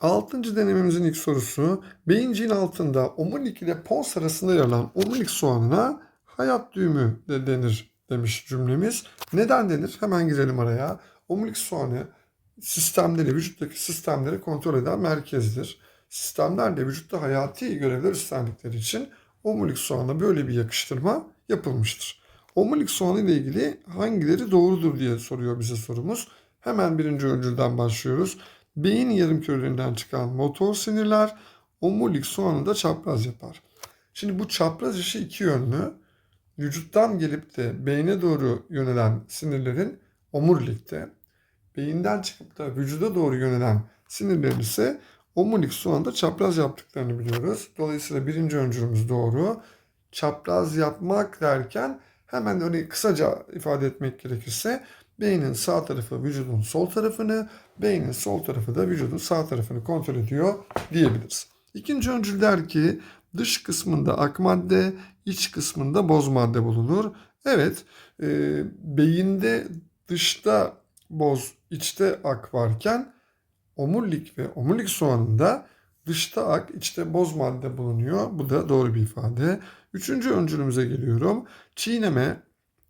Altıncı denememizin ilk sorusu. Beyinciğin altında omurilik ile pons arasında yer alan omurilik soğanına hayat düğümü de denir demiş cümlemiz. Neden denir? Hemen girelim araya. Omurilik soğanı sistemleri, vücuttaki sistemleri kontrol eden merkezdir. Sistemler de vücutta hayati görevler üstlendikleri için omurilik soğanına böyle bir yakıştırma yapılmıştır. Omurilik soğanı ile ilgili hangileri doğrudur diye soruyor bize sorumuz. Hemen birinci öncülden başlıyoruz. Beyin yarımkürelerinden çıkan motor sinirler omurilik soğanı da çapraz yapar. Şimdi bu çapraz işi iki yönlü. Vücuttan gelip de beyne doğru yönelen sinirlerin omurilikte, beyinden çıkıp da vücuda doğru yönelen sinirlerin ise omurilik soğanda çapraz yaptıklarını biliyoruz. Dolayısıyla birinci öncülümüz doğru. Çapraz yapmak derken hemen öyle kısaca ifade etmek gerekirse beynin sağ tarafı vücudun sol tarafını, beynin sol tarafı da vücudun sağ tarafını kontrol ediyor diyebiliriz. İkinci öncül der ki dış kısmında ak madde, iç kısmında boz madde bulunur. Evet, e, beyinde dışta boz, içte ak varken omurilik ve omurilik soğanında dışta ak, içte boz madde bulunuyor. Bu da doğru bir ifade. Üçüncü öncülümüze geliyorum. Çiğneme,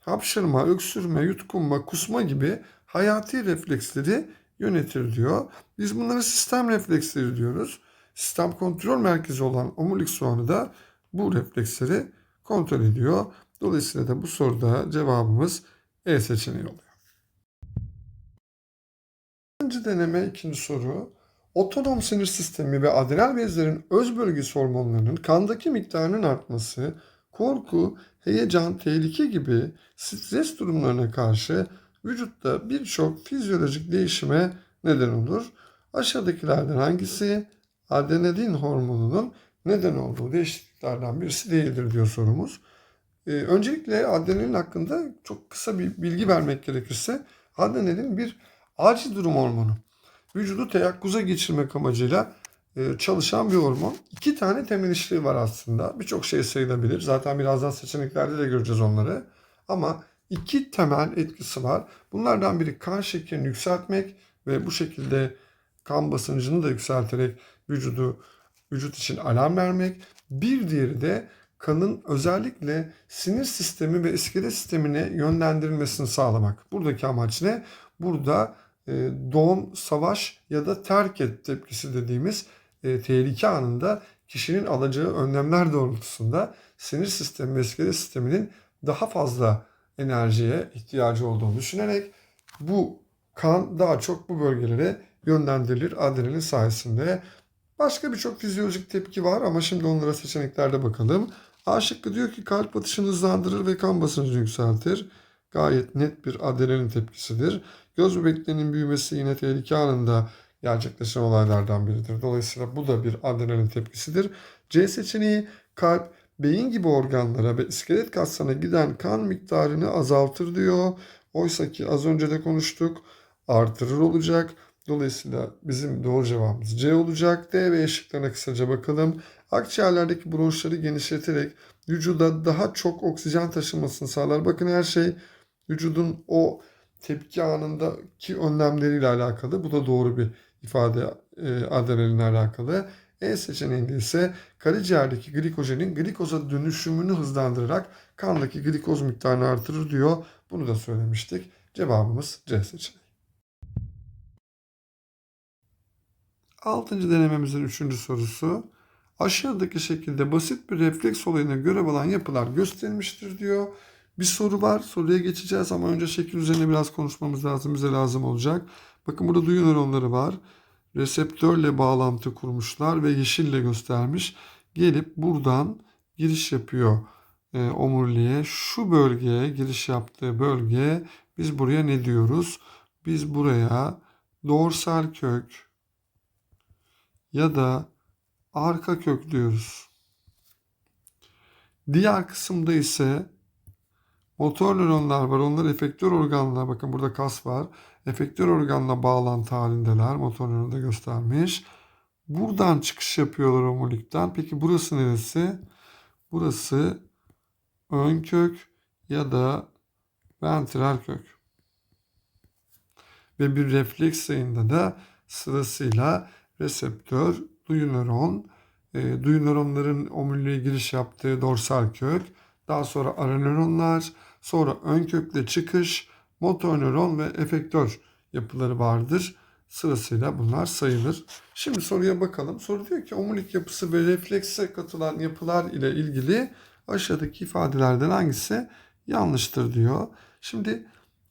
hapşırma, öksürme, yutkunma, kusma gibi hayati refleksleri yönetir diyor. Biz bunlara sistem refleksleri diyoruz. Sistem kontrol merkezi olan omurilik soğanı da bu refleksleri kontrol ediyor. Dolayısıyla da bu soruda cevabımız E seçeneği oluyor. İkinci deneme ikinci soru. Otonom sinir sistemi ve adrenal bezlerin öz bölgesi hormonlarının kandaki miktarının artması, korku, heyecan, tehlike gibi stres durumlarına karşı vücutta birçok fizyolojik değişime neden olur. Aşağıdakilerden hangisi adrenalin hormonunun neden olduğu değişikliklerden birisi değildir diyor sorumuz. Ee, öncelikle adrenalin hakkında çok kısa bir bilgi vermek gerekirse adrenalin bir acil durum hormonu. Vücudu teyakkuza geçirmek amacıyla çalışan bir hormon. İki tane temel işlevi var aslında. Birçok şey sayılabilir. Zaten birazdan seçeneklerde de göreceğiz onları. Ama iki temel etkisi var. Bunlardan biri kan şekerini yükseltmek ve bu şekilde kan basıncını da yükselterek vücudu vücut için alarm vermek. Bir diğeri de kanın özellikle sinir sistemi ve iskelet sistemine yönlendirilmesini sağlamak. Buradaki amaç ne? Burada e, doğum, savaş ya da terk et tepkisi dediğimiz e, tehlike anında kişinin alacağı önlemler doğrultusunda sinir sistemi ve iskelet sisteminin daha fazla enerjiye ihtiyacı olduğunu düşünerek bu kan daha çok bu bölgelere yönlendirilir adrenalin sayesinde. Başka birçok fizyolojik tepki var ama şimdi onlara seçeneklerde bakalım. A şıkkı diyor ki kalp atışını hızlandırır ve kan basıncını yükseltir. Gayet net bir adrenalin tepkisidir. Göz bebeklerinin büyümesi yine tehlike anında gerçekleşen olaylardan biridir. Dolayısıyla bu da bir adrenalin tepkisidir. C seçeneği kalp, beyin gibi organlara ve iskelet kaslarına giden kan miktarını azaltır diyor. Oysa ki az önce de konuştuk artırır olacak. Dolayısıyla bizim doğru cevabımız C olacak. D ve E şıklarına kısaca bakalım. Akciğerlerdeki bronşları genişleterek vücuda daha çok oksijen taşımasını sağlar. Bakın her şey vücudun o tepki anındaki önlemleriyle alakalı. Bu da doğru bir ifade e, adrenalinle alakalı. E seçeneğinde ise karaciğerdeki glikojenin glikoza dönüşümünü hızlandırarak kandaki glikoz miktarını artırır diyor. Bunu da söylemiştik. Cevabımız C seçeneği. Altıncı denememizin üçüncü sorusu. Aşağıdaki şekilde basit bir refleks olayına görev alan yapılar gösterilmiştir diyor. Bir soru var. Soruya geçeceğiz ama önce şekil üzerine biraz konuşmamız lazım. Bize lazım olacak. Bakın burada duyu nöronları var. Reseptörle bağlantı kurmuşlar ve yeşille göstermiş. Gelip buradan giriş yapıyor e, omuriliğe. Şu bölgeye giriş yaptığı bölge biz buraya ne diyoruz? Biz buraya dorsal kök ya da arka kök diyoruz. Diğer kısımda ise motor nöronlar var. Onlar efektör organla bakın burada kas var. Efektör organla bağlantı halindeler. Motor nöronu da göstermiş. Buradan çıkış yapıyorlar omurilikten. Peki burası neresi? Burası ön kök ya da ventral kök. Ve bir refleks sayında da sırasıyla reseptör, duyu nöron, e, duyu nöronların omuriliğe giriş yaptığı dorsal kök, daha sonra ara nöronlar, sonra ön kökle çıkış, motor nöron ve efektör yapıları vardır. Sırasıyla bunlar sayılır. Şimdi soruya bakalım. Soru diyor ki omurilik yapısı ve reflekse katılan yapılar ile ilgili aşağıdaki ifadelerden hangisi yanlıştır diyor. Şimdi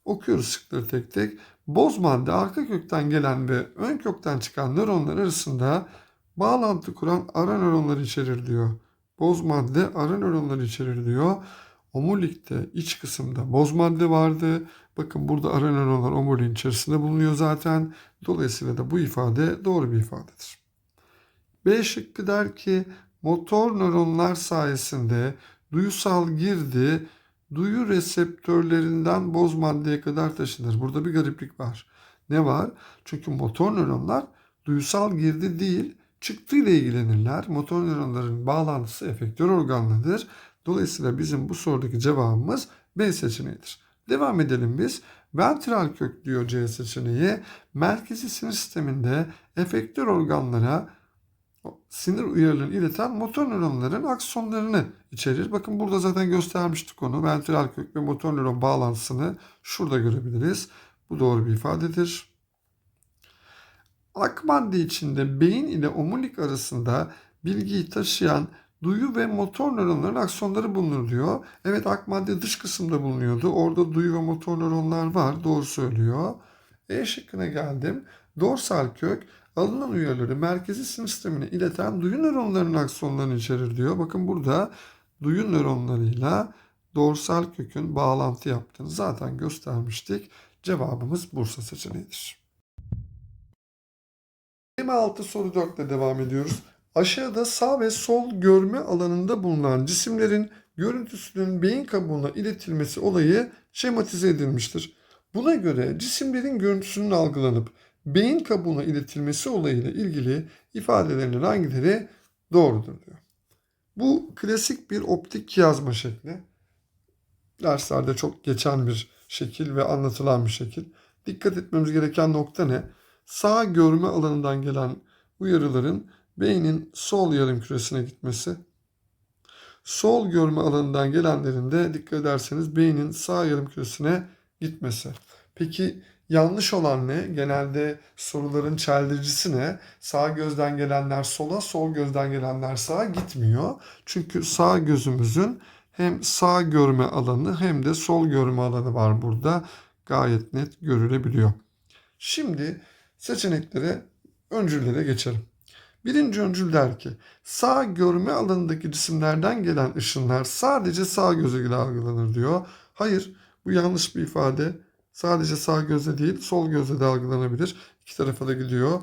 okuyoruz şıkları tek tek. Boz madde arka kökten gelen ve ön kökten çıkan nöronlar arasında bağlantı kuran ara nöronları içerir diyor. Boz madde ara nöronları içerir diyor. Omurilikte iç kısımda boz madde vardı. Bakın burada ara nöronlar omuriliğin içerisinde bulunuyor zaten. Dolayısıyla da bu ifade doğru bir ifadedir. B şıkkı der ki motor nöronlar sayesinde duyusal girdi duyu reseptörlerinden boz maddeye kadar taşınır. Burada bir gariplik var. Ne var? Çünkü motor nöronlar duyusal girdi değil, çıktıyla ilgilenirler. Motor nöronların bağlantısı efektör organlıdır. Dolayısıyla bizim bu sorudaki cevabımız B seçeneğidir. Devam edelim biz. Ventral kök diyor C seçeneği. Merkezi sinir sisteminde efektör organlara sinir uyarılarını ileten motor nöronların aksonlarını içerir. Bakın burada zaten göstermiştik onu. Ventral kök ve motor nöron bağlantısını şurada görebiliriz. Bu doğru bir ifadedir. Ak madde içinde beyin ile omurilik arasında bilgiyi taşıyan duyu ve motor nöronların aksonları bulunur. Evet ak madde dış kısımda bulunuyordu. Orada duyu ve motor nöronlar var. Doğru söylüyor. E şıkkına geldim. Dorsal kök alınan uyarıları merkezi sinir sistemine ileten duyu nöronlarının aksonlarını içerir diyor. Bakın burada duyu nöronlarıyla dorsal kökün bağlantı yaptığını zaten göstermiştik. Cevabımız Bursa seçeneğidir. 26 soru 4 ile devam ediyoruz. Aşağıda sağ ve sol görme alanında bulunan cisimlerin görüntüsünün beyin kabuğuna iletilmesi olayı şematize edilmiştir. Buna göre cisimlerin görüntüsünün algılanıp beyin kabuğuna iletilmesi olayıyla ilgili ifadelerin hangileri doğrudur diyor. Bu klasik bir optik yazma şekli. Derslerde çok geçen bir şekil ve anlatılan bir şekil. Dikkat etmemiz gereken nokta ne? Sağ görme alanından gelen uyarıların beynin sol yarım küresine gitmesi. Sol görme alanından gelenlerin de dikkat ederseniz beynin sağ yarım küresine gitmesi. Peki yanlış olan ne? Genelde soruların çeldiricisi ne? Sağ gözden gelenler sola, sol gözden gelenler sağa gitmiyor. Çünkü sağ gözümüzün hem sağ görme alanı hem de sol görme alanı var burada. Gayet net görülebiliyor. Şimdi seçeneklere, öncüllere geçelim. Birinci öncül der ki sağ görme alanındaki cisimlerden gelen ışınlar sadece sağ göze ile algılanır diyor. Hayır bu yanlış bir ifade. Sadece sağ gözle değil sol gözle de algılanabilir. İki tarafa da gidiyor.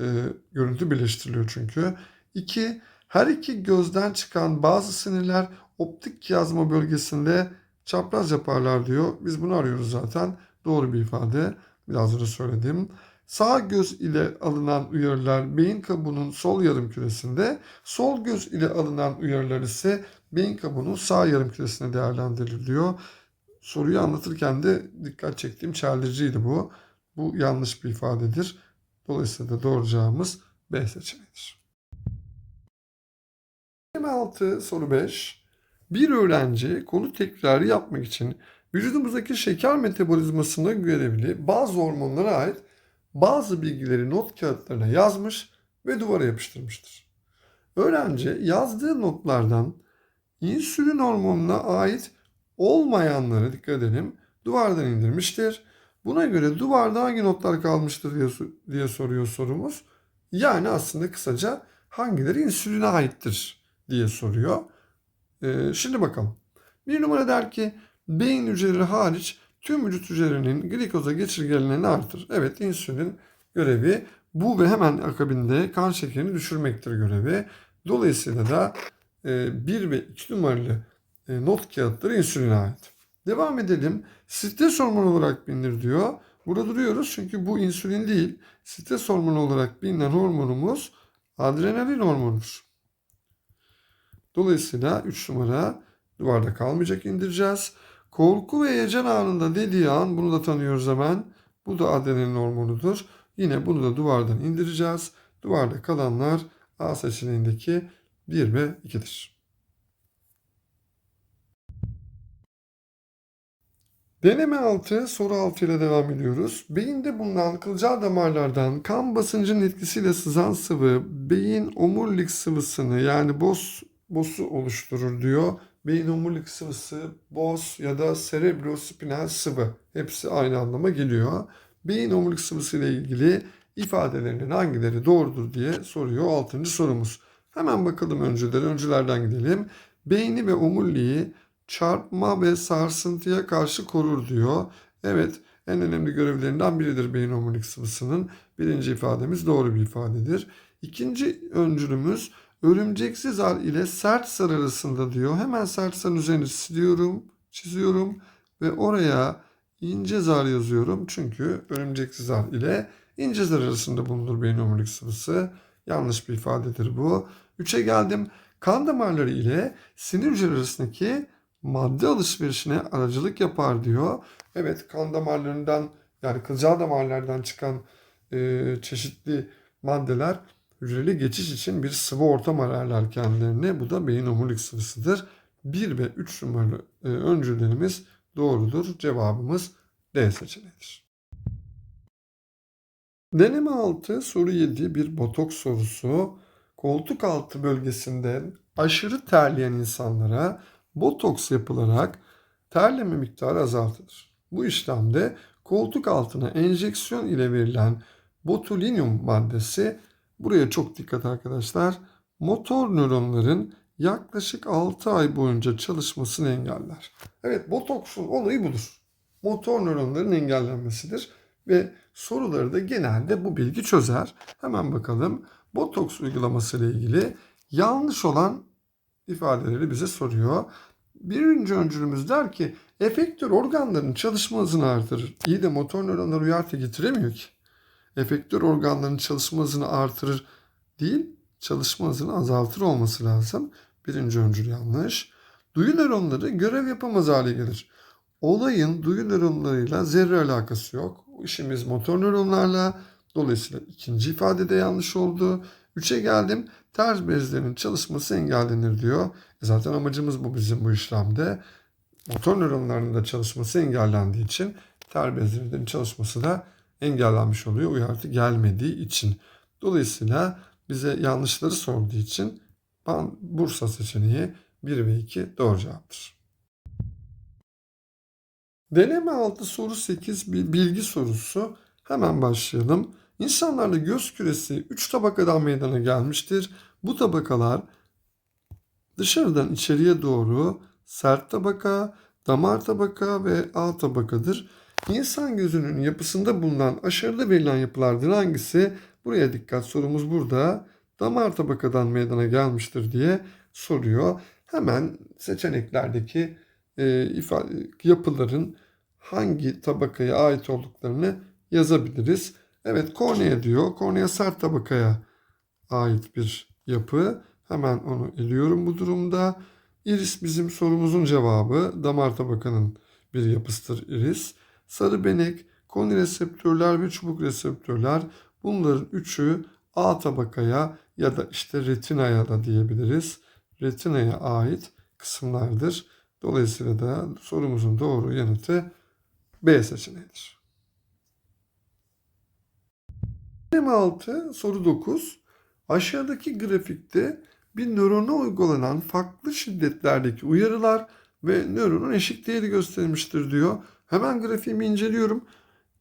E, görüntü birleştiriliyor çünkü. İki, her iki gözden çıkan bazı sinirler optik yazma bölgesinde çapraz yaparlar diyor. Biz bunu arıyoruz zaten. Doğru bir ifade. Biraz önce söyledim. Sağ göz ile alınan uyarılar beyin kabuğunun sol yarım küresinde, sol göz ile alınan uyarılar ise beyin kabuğunun sağ yarım küresine değerlendiriliyor. Soruyu anlatırken de dikkat çektiğim çeldiriciydi bu. Bu yanlış bir ifadedir. Dolayısıyla da doğru cevabımız B seçeneğidir. 26 soru 5. Bir öğrenci konu tekrarı yapmak için vücudumuzdaki şeker metabolizmasına görevli bazı hormonlara ait bazı bilgileri not kağıtlarına yazmış ve duvara yapıştırmıştır. Öğrenci yazdığı notlardan insülin hormonuna ait olmayanları dikkat edelim duvardan indirmiştir. Buna göre duvarda hangi notlar kalmıştır diye, soruyor sorumuz. Yani aslında kısaca hangileri insüline aittir diye soruyor. Ee, şimdi bakalım. Bir numara der ki beyin hücreleri hariç tüm vücut hücrelerinin glikoza geçirgenliğini artır. Evet insülin görevi bu ve hemen akabinde kan şekerini düşürmektir görevi. Dolayısıyla da 1 e, ve 2 numaralı e, not kağıtları insüline ait. Devam edelim. Stres hormonu olarak bilinir diyor. Burada duruyoruz çünkü bu insülin değil. Stres hormonu olarak bilinen hormonumuz adrenalin hormonudur. Dolayısıyla 3 numara duvarda kalmayacak indireceğiz. Korku ve heyecan anında dediği an bunu da tanıyoruz hemen. Bu da adrenalin hormonudur. Yine bunu da duvardan indireceğiz. Duvarda kalanlar A seçeneğindeki 1 ve 2'dir. Deneme 6, soru 6 ile devam ediyoruz. Beyinde bulunan kılcal damarlardan kan basıncının etkisiyle sızan sıvı beyin omurilik sıvısını yani boz, bozu oluşturur diyor. Beyin omurilik sıvısı, boz ya da cerebrospinal sıvı hepsi aynı anlama geliyor. Beyin omurilik sıvısı ile ilgili ifadelerinin hangileri doğrudur diye soruyor 6. sorumuz. Hemen bakalım önceleri, öncelerden gidelim. Beyni ve omuriliği çarpma ve sarsıntıya karşı korur diyor. Evet en önemli görevlerinden biridir beyin omurilik sıvısının. Birinci ifademiz doğru bir ifadedir. İkinci öncülümüz örümceksiz zar ile sert zar arasında diyor. Hemen sert zarın üzerine siliyorum, çiziyorum ve oraya ince zar yazıyorum. Çünkü örümceksiz zar ile ince zar arasında bulunur beyin omurilik sıvısı. Yanlış bir ifadedir bu. Üçe geldim. Kan damarları ile sinir hücreleri arasındaki madde alışverişine aracılık yapar diyor. Evet kan damarlarından yani kılcal damarlardan çıkan e, çeşitli maddeler hücreli geçiş için bir sıvı ortam ararlar kendilerine. Bu da beyin omurilik sıvısıdır. 1 ve 3 numaralı e, öncüllerimiz doğrudur. Cevabımız D seçeneğidir. Deneme 6 soru 7 bir botoks sorusu. Koltuk altı bölgesinde aşırı terleyen insanlara botoks yapılarak terleme miktarı azaltılır. Bu işlemde koltuk altına enjeksiyon ile verilen botulinum maddesi buraya çok dikkat arkadaşlar. Motor nöronların yaklaşık 6 ay boyunca çalışmasını engeller. Evet botoksun olayı budur. Motor nöronların engellenmesidir ve soruları da genelde bu bilgi çözer. Hemen bakalım botoks uygulaması ile ilgili yanlış olan ifadeleri bize soruyor. Birinci öncülümüz der ki efektör organların çalışma hızını artırır. İyi de motor nöronlar uyartı getiremiyor ki. Efektör organların çalışma hızını artırır değil, çalışma hızını azaltır olması lazım. Birinci öncül yanlış. Duyu nöronları görev yapamaz hale gelir. Olayın duyu nöronlarıyla zerre alakası yok. İşimiz motor nöronlarla. Dolayısıyla ikinci ifade de yanlış oldu. Üçe geldim. Ters bezlerin çalışması engellenir diyor. E zaten amacımız bu bizim bu işlemde. Motor nöronlarının da çalışması engellendiği için ter bezlerinin çalışması da engellenmiş oluyor uyarı gelmediği için. Dolayısıyla bize yanlışları sorduğu için Bursa seçeneği 1 ve 2 doğru cevaptır. Deneme 6 soru 8 bir bilgi sorusu. Hemen başlayalım. İnsanlarda göz küresi 3 tabakadan meydana gelmiştir. Bu tabakalar dışarıdan içeriye doğru sert tabaka, damar tabaka ve A tabakadır. İnsan gözünün yapısında bulunan aşağıda verilen yapılardır hangisi? Buraya dikkat sorumuz burada. Damar tabakadan meydana gelmiştir diye soruyor. Hemen seçeneklerdeki e, ifade, yapıların hangi tabakaya ait olduklarını yazabiliriz. Evet kornea diyor. Kornea sert tabakaya ait bir yapı. Hemen onu eliyorum bu durumda. Iris bizim sorumuzun cevabı. Damar tabakanın bir yapısıdır iris. Sarı benek, koni reseptörler ve çubuk reseptörler bunların üçü A tabakaya ya da işte retinaya da diyebiliriz. Retinaya ait kısımlardır. Dolayısıyla da sorumuzun doğru yanıtı B seçeneğidir. Deneme 6 soru 9. Aşağıdaki grafikte bir nörona uygulanan farklı şiddetlerdeki uyarılar ve nöronun eşik değeri gösterilmiştir diyor. Hemen grafiğimi inceliyorum.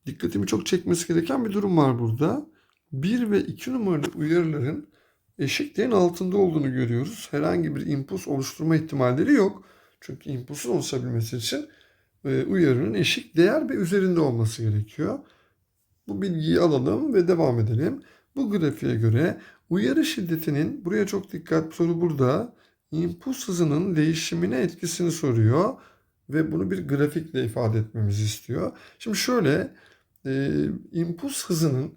Dikkatimi çok çekmesi gereken bir durum var burada. 1 ve 2 numaralı uyarıların eşik değerin altında olduğunu görüyoruz. Herhangi bir impuls oluşturma ihtimalleri yok. Çünkü impulsun oluşabilmesi için e, uyarının eşik değer ve üzerinde olması gerekiyor. Bu bilgiyi alalım ve devam edelim. Bu grafiğe göre uyarı şiddetinin buraya çok dikkat soru burada impuls hızının değişimine etkisini soruyor ve bunu bir grafikle ifade etmemizi istiyor. Şimdi şöyle e, impuls hızının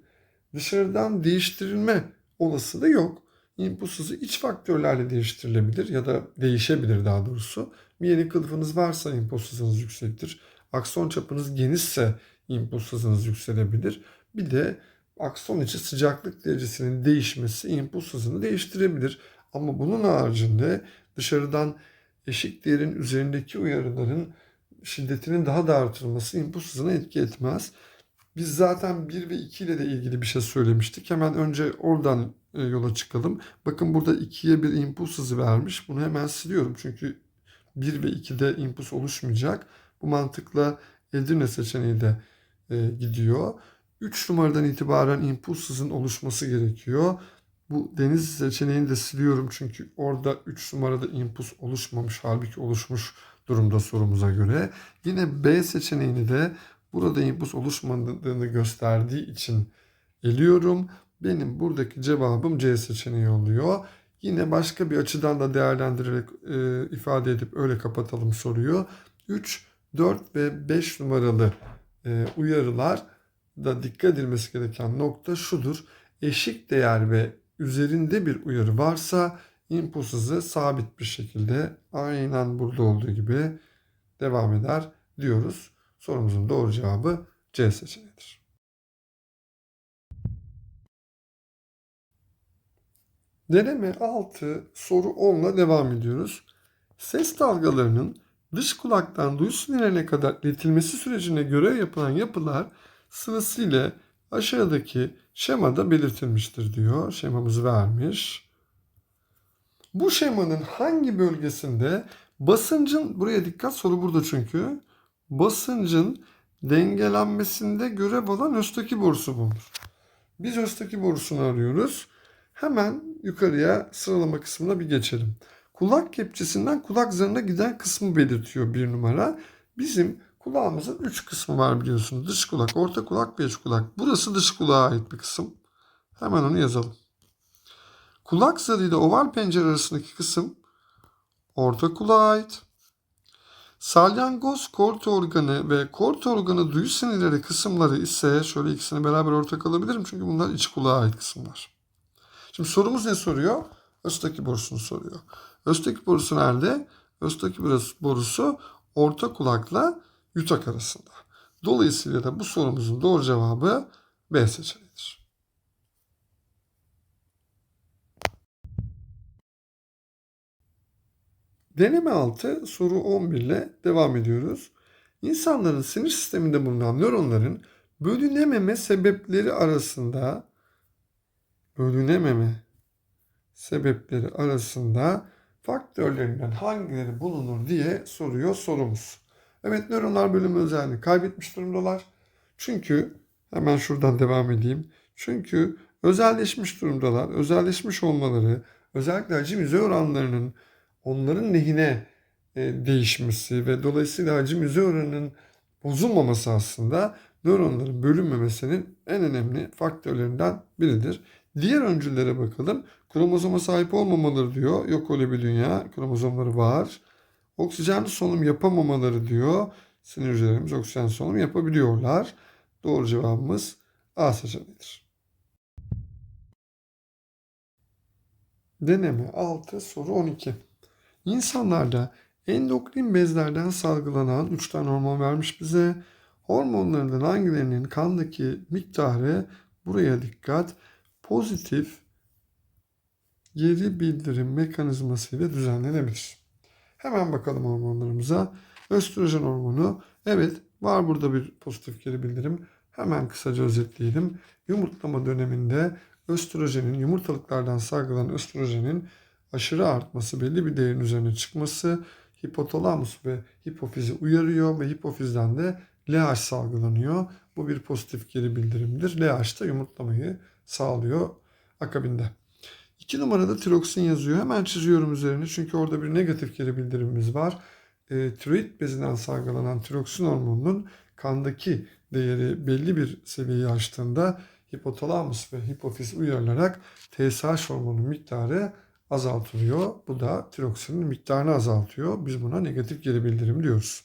dışarıdan değiştirilme olasılığı yok. İmpuls hızı iç faktörlerle değiştirilebilir ya da değişebilir daha doğrusu. Miyeli kılıfınız varsa impuls hızınız yüksektir. Akson çapınız genişse impuls hızınız yükselebilir. Bir de akson içi sıcaklık derecesinin değişmesi impuls hızını değiştirebilir. Ama bunun haricinde dışarıdan eşik değerin üzerindeki uyarıların şiddetinin daha da artırılması impuls hızına etki etmez. Biz zaten 1 ve 2 ile de ilgili bir şey söylemiştik. Hemen önce oradan e, yola çıkalım. Bakın burada 2'ye bir impuls hızı vermiş. Bunu hemen siliyorum çünkü 1 ve 2'de impuls oluşmayacak. Bu mantıkla Edirne seçeneği de e, gidiyor. 3 numaradan itibaren impuls hızın oluşması gerekiyor. Bu deniz seçeneğini de siliyorum çünkü orada 3 numarada impuls oluşmamış. Halbuki oluşmuş durumda sorumuza göre. Yine B seçeneğini de burada impuls oluşmadığını gösterdiği için eliyorum. Benim buradaki cevabım C seçeneği oluyor. Yine başka bir açıdan da değerlendirerek e, ifade edip öyle kapatalım soruyu. 3, 4 ve 5 numaralı e, uyarılar da dikkat edilmesi gereken nokta şudur. Eşik değer ve üzerinde bir uyarı varsa impuls hızı sabit bir şekilde aynen burada olduğu gibi devam eder diyoruz. Sorumuzun doğru cevabı C seçeneğidir. Deneme 6 soru 10 ile devam ediyoruz. Ses dalgalarının dış kulaktan duyu sinirlerine kadar iletilmesi sürecine görev yapılan yapılar sırasıyla aşağıdaki şemada belirtilmiştir diyor. Şemamızı vermiş. Bu şemanın hangi bölgesinde basıncın, buraya dikkat soru burada çünkü, basıncın dengelenmesinde görev alan östaki borusu bulunur. Biz östaki borusunu arıyoruz. Hemen yukarıya sıralama kısmına bir geçelim. Kulak kepçesinden kulak zarına giden kısmı belirtiyor bir numara. Bizim kulağımızın üç kısmı var biliyorsunuz. Dış kulak, orta kulak iç kulak. Burası dış kulağa ait bir kısım. Hemen onu yazalım. Kulak zarı ile oval pencere arasındaki kısım orta kulağa ait. Salyangoz kort organı ve kort organı duyu sinirleri kısımları ise şöyle ikisini beraber ortak alabilirim çünkü bunlar iç kulağa ait kısımlar. Şimdi sorumuz ne soruyor? Östaki borusunu soruyor. Östaki borusu nerede? Östaki borusu orta kulakla yutak arasında. Dolayısıyla da bu sorumuzun doğru cevabı B seçeneğidir. Deneme 6 soru 11 ile devam ediyoruz. İnsanların sinir sisteminde bulunan nöronların bölünememe sebepleri arasında bölünememe sebepleri arasında faktörlerinden hangileri bulunur diye soruyor sorumuz. Evet nöronlar bölünme özelliğini kaybetmiş durumdalar. Çünkü hemen şuradan devam edeyim. Çünkü özelleşmiş durumdalar. Özelleşmiş olmaları özellikle hacim yüzey oranlarının onların lehine e, değişmesi ve dolayısıyla hacim yüzey oranının bozulmaması aslında nöronların bölünmemesinin en önemli faktörlerinden biridir. Diğer öncüllere bakalım. Kromozoma sahip olmamaları diyor. Yok öyle bir dünya. Kromozomları var. Oksijen solunum yapamamaları diyor. Sinir hücrelerimiz oksijen solunum yapabiliyorlar. Doğru cevabımız A seçeneğidir. Deneme 6 soru 12. İnsanlarda endokrin bezlerden salgılanan 3 tane hormon vermiş bize. Hormonlarından hangilerinin kandaki miktarı buraya dikkat pozitif geri bildirim mekanizması ile düzenlenebilir. Hemen bakalım hormonlarımıza. Östrojen hormonu. Evet var burada bir pozitif geri bildirim. Hemen kısaca özetleyelim. Yumurtlama döneminde östrojenin yumurtalıklardan salgılanan östrojenin aşırı artması, belli bir değerin üzerine çıkması hipotalamus ve hipofizi uyarıyor ve hipofizden de LH salgılanıyor. Bu bir pozitif geri bildirimdir. LH da yumurtlamayı sağlıyor akabinde. 2 numarada tiroksin yazıyor. Hemen çiziyorum üzerine çünkü orada bir negatif geri bildirimimiz var. E, tiroid bezinden salgılanan tiroksin hormonunun kandaki değeri belli bir seviyeyi aştığında hipotalamus ve hipofiz uyarılarak TSH hormonunun miktarı azaltılıyor. Bu da tiroksinin miktarını azaltıyor. Biz buna negatif geri bildirim diyoruz.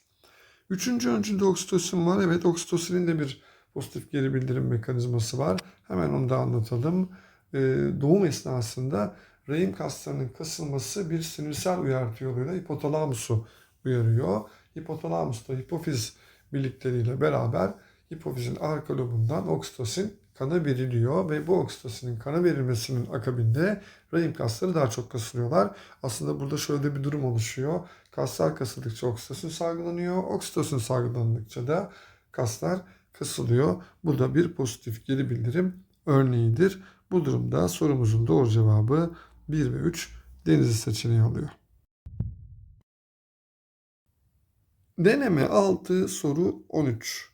Üçüncü öncülde oksitosin var. Evet oksitosinin de bir pozitif geri bildirim mekanizması var. Hemen onu da anlatalım. Ee, doğum esnasında rahim kaslarının kasılması bir sinirsel uyarı yoluyla hipotalamusu uyarıyor. Hipotalamus da hipofiz birlikleriyle beraber hipofizin arka lobundan oksitosin kana veriliyor ve bu oksitosinin kana verilmesinin akabinde rahim kasları daha çok kasılıyorlar. Aslında burada şöyle bir durum oluşuyor. Kaslar kasıldıkça oksitosin salgılanıyor. Oksitosin salgılandıkça da kaslar kasılıyor. Bu da bir pozitif geri bildirim örneğidir. Bu durumda sorumuzun doğru cevabı 1 ve 3 Denizli seçeneği oluyor. Deneme 6 soru 13.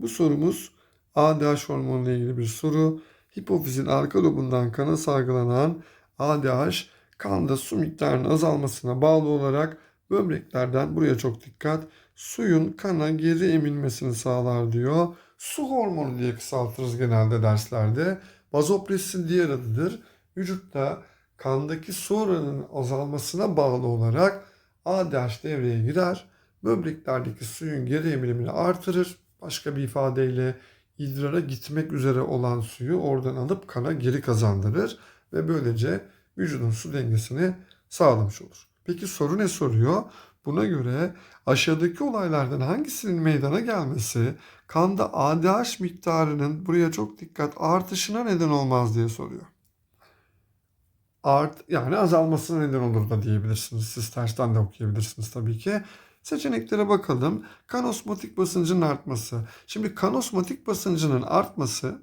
Bu sorumuz ADH hormonuyla ilgili bir soru. Hipofizin arka lobundan kana salgılanan ADH kanda su miktarının azalmasına bağlı olarak böbreklerden buraya çok dikkat suyun kana geri emilmesini sağlar diyor. Su hormonu diye kısaltırız genelde derslerde. Vazopressin diğer adıdır. Vücutta kandaki su oranının azalmasına bağlı olarak ADH devreye girer. Böbreklerdeki suyun geri emilimini artırır. Başka bir ifadeyle idrara gitmek üzere olan suyu oradan alıp kana geri kazandırır ve böylece vücudun su dengesini sağlamış olur. Peki soru ne soruyor? Buna göre aşağıdaki olaylardan hangisinin meydana gelmesi kanda ADH miktarının buraya çok dikkat artışına neden olmaz diye soruyor. Art yani azalmasına neden olur da diyebilirsiniz. Siz tersten de okuyabilirsiniz tabii ki. Seçeneklere bakalım. Kanosmotik basıncının artması. Şimdi kanosmotik basıncının artması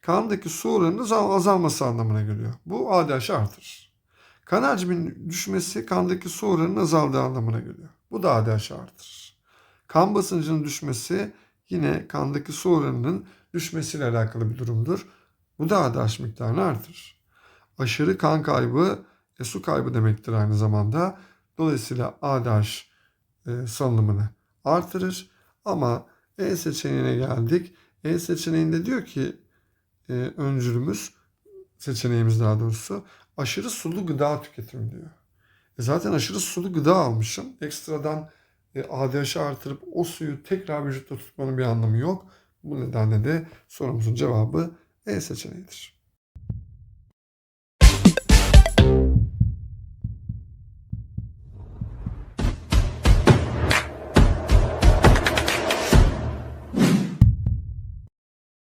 kandaki su oranının azal- azalması anlamına geliyor. Bu ADH'ı artırır. Kan hacminin düşmesi kandaki su oranının azaldığı anlamına geliyor. Bu da ADH'ı artırır. Kan basıncının düşmesi yine kandaki su oranının düşmesiyle alakalı bir durumdur. Bu da ADH miktarını artırır. Aşırı kan kaybı e, su kaybı demektir aynı zamanda. Dolayısıyla ADH e, salınımını artırır. Ama E seçeneğine geldik. E seçeneğinde diyor ki e, öncülümüz seçeneğimiz daha doğrusu aşırı sulu gıda tüketimi diyor. E zaten aşırı sulu gıda almışım. Ekstradan e, ADH'ı artırıp o suyu tekrar vücutta tutmanın bir anlamı yok. Bu nedenle de sorumuzun cevabı E seçeneğidir.